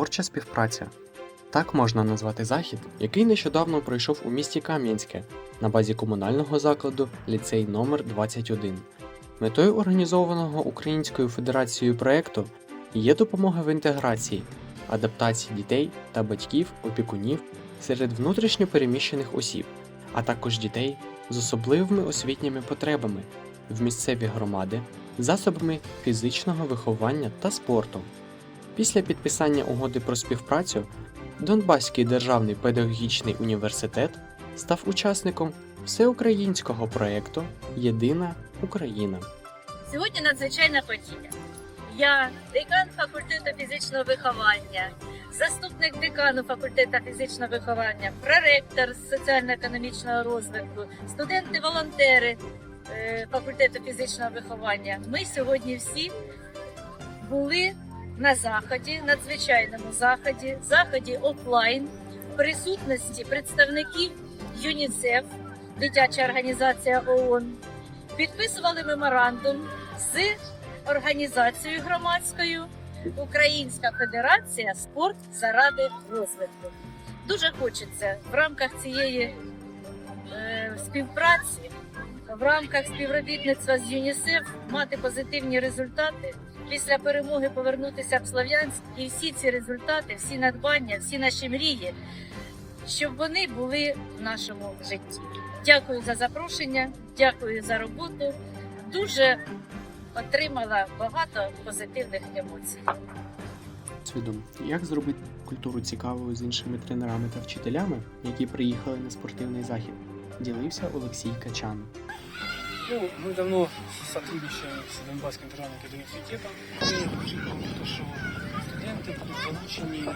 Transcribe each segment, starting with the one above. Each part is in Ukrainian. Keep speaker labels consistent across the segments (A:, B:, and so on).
A: Творча співпраця. Так можна назвати захід, який нещодавно пройшов у місті Кам'янське на базі комунального закладу ліцей номер 21 Метою організованого Українською Федерацією проекту є допомога в інтеграції, адаптації дітей та батьків, опікунів серед внутрішньо переміщених осіб, а також дітей з особливими освітніми потребами в місцеві громади, засобами фізичного виховання та спорту. Після підписання угоди про співпрацю Донбаський державний педагогічний університет став учасником всеукраїнського проєкту Єдина Україна.
B: Сьогодні надзвичайна подія. Я декан факультету фізичного виховання, заступник декану факультету фізичного виховання, проректор з соціально-економічного розвитку, студенти-волонтери е, факультету фізичного виховання. Ми сьогодні всі були на заході, надзвичайному заході, заході офлайн присутності представників ЮНІСЕФ, дитяча організація ООН, підписували меморандум з організацією громадською Українська Федерація спорт заради розвитку. Дуже хочеться в рамках цієї е, співпраці, в рамках співробітництва з ЮНІСЕФ мати позитивні результати. Після перемоги повернутися в Слов'янськ і всі ці результати, всі надбання, всі наші мрії, щоб вони були в нашому житті. Дякую за запрошення, дякую за роботу. Дуже отримала багато позитивних емоцій.
A: Свідомо, як зробити культуру цікавою з іншими тренерами та вчителями, які приїхали на спортивний захід, ділився Олексій Качан.
C: Ну, мы давно сотрудничаем с Донбасским державным педуниверситетом. Мы очікуємо, то, що студенти будуть залучені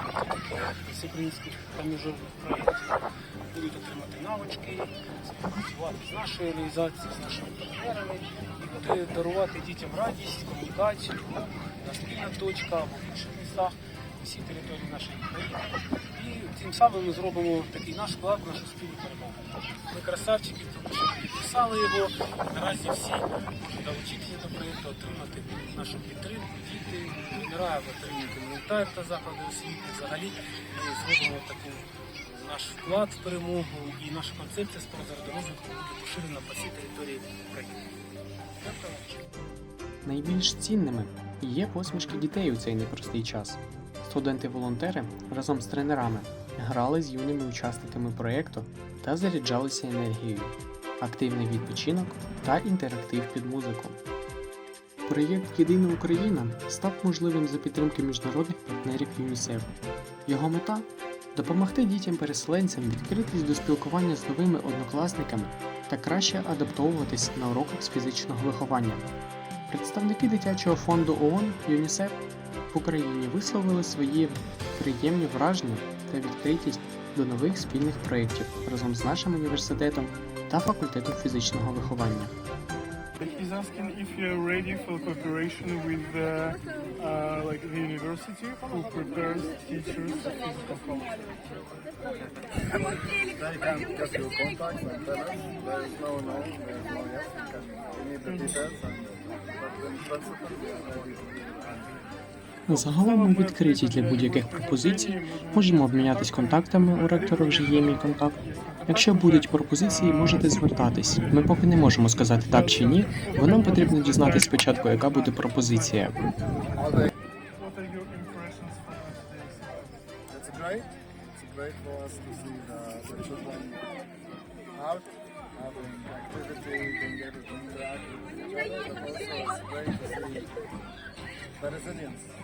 C: з українських та міжнародних проєктів, будуть отримати навички, співпрацювати з нашою організацією, з нашими партнерами і буде дарувати дітям радість, комунікацію, на спільна точка або в інших містах на всій території нашої країни. І тим самим ми зробимо такий наш вклад в нашу спільну перемогу. Ми красавчики, тому що підписали його. Наразі всі долучитися до проєкту, отримати нашу підтримку. Діти, тренера отримують інвентар та заклади освіти. Взагалі ми зробимо таку наш вклад в перемогу і наша концепція заради буде поширена по всій території України.
A: Найбільш цінними є посмішки дітей у цей непростий час. Студенти-волонтери разом з тренерами грали з юними учасниками проєкту та заряджалися енергією, активний відпочинок та інтерактив під музику. Проєкт Єдина Україна став можливим за підтримки міжнародних партнерів ЮНІСЕФ. Його мета допомогти дітям-переселенцям відкритись до спілкування з новими однокласниками та краще адаптовуватись на уроках з фізичного виховання. Представники дитячого фонду ООН ЮНІСЕФ в Україні висловили свої приємні враження та відкритість до нових спільних проєктів разом з нашим університетом та факультетом фізичного виховання.
D: He's asking if you're ready for cooperation with uh, uh, like the university who prepares teachers of physical culture.
E: They can get your contact and tell us. There is no no, there is no yes. We need the details and but in principle we are ready.
A: Загалом ми відкриті для будь-яких пропозицій, можемо обмінятись контактами, у ректора вже є мій контакт. Якщо будуть пропозиції, можете звертатись. Ми поки не можемо сказати так чи ні, бо нам потрібно дізнатися спочатку, яка буде пропозиція.
D: What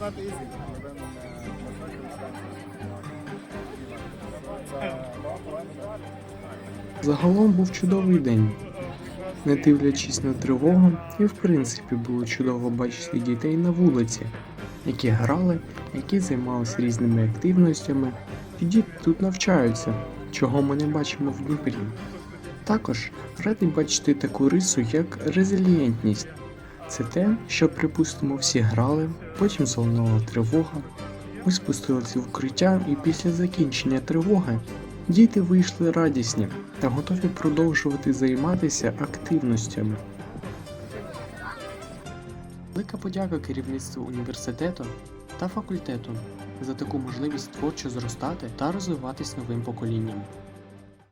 E: not easy uh.
A: Загалом був чудовий день. Не дивлячись на тривогу, і в принципі було чудово бачити дітей на вулиці, які грали, які займалися різними активностями, і діти тут навчаються, чого ми не бачимо в Дніпрі. Також радий бачити таку рису, як резилієнтність. Це те, що, припустимо, всі грали, потім залунала тривога. Ми спустилися в укриття, і після закінчення тривоги діти вийшли радісні та готові продовжувати займатися активностями. Велика подяка керівництву університету та факультету за таку можливість творчо зростати та розвиватись новим поколінням.